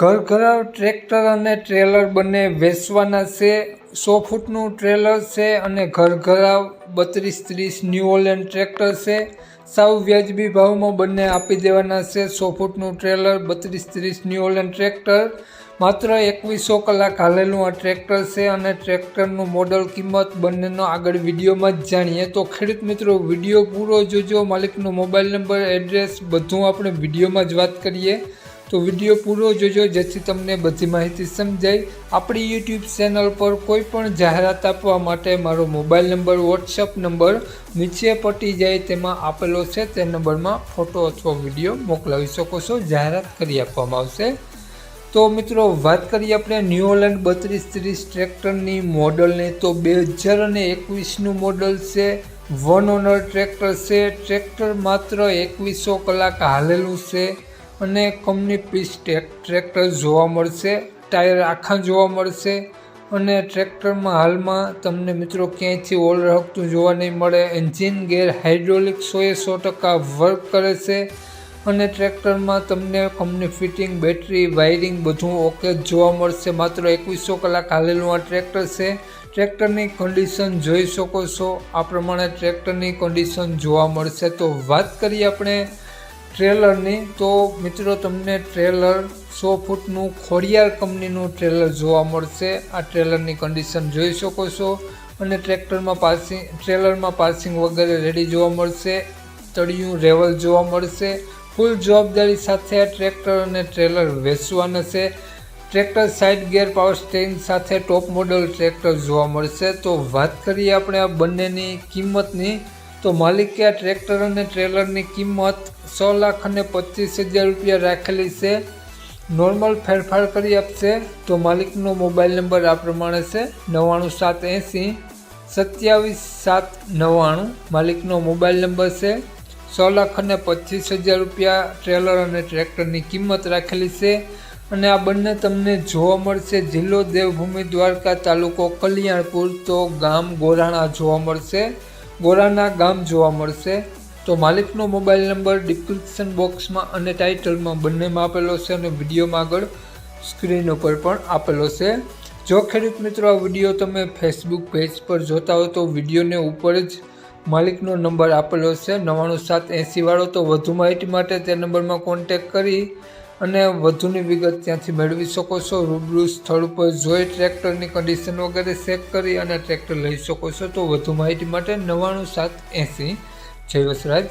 ઘર ઘરાવ ટ્રેક્ટર અને ટ્રેલર બંને વેચવાના છે. સો ફૂટનું ટ્રેલર છે અને ઘર ઘરાવ બત્રીસ ત્રીસ ન્યૂ ઓલેન્ડ ટ્રેક્ટર છે. સાવ વ્યાજબી ભાવમાં બંને આપી દેવાના છે. સો ફૂટનું ટ્રેલર, બત્રીસ ત્રીસ ન્યૂ ઓલેન્ડ ટ્રેક્ટર. માત્ર એકવીસો કલાક હાલેલું આ ટ્રેક્ટર છે અને ટ્રેક્ટરનું મોડલ કિંમત બંનેનો આગળ વિડીયોમાં જ જાણીએ. તો ખેડૂત મિત્રો, વીડિયો પૂરો જોજો. માલિકનો મોબાઈલ નંબર, એડ્રેસ બધું આપણે વિડીયોમાં જ વાત કરીએ. તો વીડિયો પૂરો જોજો, જેથી તમને બધી માહિતી સમજાય. આપણી યુટ્યુબ ચેનલ પર કોઈ પણ જાહેરાત આપવા માટે મારો મોબાઈલ નંબર વોટ્સઅપ નંબર નીચે પટી જાય તેમાં આપેલો છે. તે નંબરમાં ફોટો અથવા વીડિયો મોકલાવી શકો છો. જાહેરાત કરી આપવામાં આવશે. તો મિત્રો, વાત કરીએ આપણે ન્યૂ હોલેન્ડ બત્રીસ ત્રીસ ટ્રેક્ટરની મોડલની. તો બે હજાર અને એકવીસનું મોડલ છે. વન ઓનર ટ્રેક્ટર છે. ટ્રેક્ટર માત્ર એકવીસો કલાક હાલેલું છે. અને કંપની પીસ ટ્રેક્ટર જોવા મળશે, ટાયર આખા જોવા મળશે અને ટ્રેક્ટરમાં હાલમાં તમને મિત્રો ક્યાંયથી ઓલ રહકતું જોવા નહીં મળે, એન્જિન ગેર હાઇડ્રોલિક સોએ સો ટકા વર્ક કરે છે અને ટ્રેક્ટરમાં તમને કંપની ફિટિંગ, બેટરી, વાયરિંગ બધું ઓકે જોવા મળશે. માત્ર એકવીસો કલાક હાલેલું આ ટ્રેક્ટર છે. ટ્રેક્ટરની કન્ડિશન જોઈ શકો છો. આ પ્રમાણે ટ્રેક્ટરની કન્ડિશન જોવા મળશે. તો વાત કરીએ આપણે ટ્રેલરની, તો મિત્રો તમને ટ્રેલર સો ફૂટનું ખોડિયાર કંપનીનું ટ્રેલર જોવા મળશે. આ ટ્રેલરની કન્ડિશન જોઈ શકો છો. અને ટ્રેક્ટરમાં પાસિંગ ટ્રેલરમાં પાસિંગ વગેરે રેડી જોવા મળશે. તળિયું, રેવલ જોવા મળશે. ફૂલ જવાબદારી સાથે આ ટ્રેક્ટર અને ટ્રેલર વેચવાના છે. Tractor side gear power steering સાથે ટોપ મોડલ ટ્રેક્ટર જોવા મળશે. તો વાત કરીએ આપણે આ બંનેની કિંમતની. તો માલિકે આ ટ્રેક્ટર અને ટ્રેલરની કિંમત સો લાખ અને પચીસ હજાર રૂપિયા રાખેલી છે. નોર્મલ ફેરફાર કરી આપશે તો માલિકનો મોબાઈલ નંબર આ પ્રમાણે છે. નવ્વાણું સાત એંસી, સત્યાવીસ સાત નવ્વાણું. માલિકનો મોબાઈલ નંબર છે. સો લાખ અને પચીસ હજાર રૂપિયા ટ્રેલર અને ટ્રેક્ટરની કિંમત રાખેલી છે. અને આ બંને તમને જોવા મળશે. જિલ્લો દેવભૂમિ દ્વારકા તાલુકો કલ્યાણપુર તો ગામ ગોરાણા જોવા મળશે. ગોરાણા ગામ જોવા મળશે. તો માલિકનો મોબાઈલ નંબર ડિસ્ક્રિપ્શન બોક્સમાં અને ટાઇટલમાં બંનેમાં આપેલો છે અને વિડીયોમાં આગળ સ્ક્રીન ઉપર પણ આપેલો છે. જો ખેડૂત મિત્રો, આ વીડિયો તમે ફેસબુક પેજ પર જોતા હો તો વિડીયોને ઉપર જ માલિકનો નંબર આપેલો છે. નવ્વાણું સાત એંસીવાળો તો વધુ માહિતી માટે તે નંબરમાં કોન્ટેક કરી અને વધુની વિગત ત્યાંથી મેળવી શકો છો. રૂબરૂ સ્થળ ઉપર જોઈ ટ્રેક્ટરની કન્ડિશન વગેરે ચેક કરી અને ટ્રેક્ટર લઈ શકો છો. તો વધુ માહિતી માટે નવ્વાણું સાત એંસી જય વસરાજ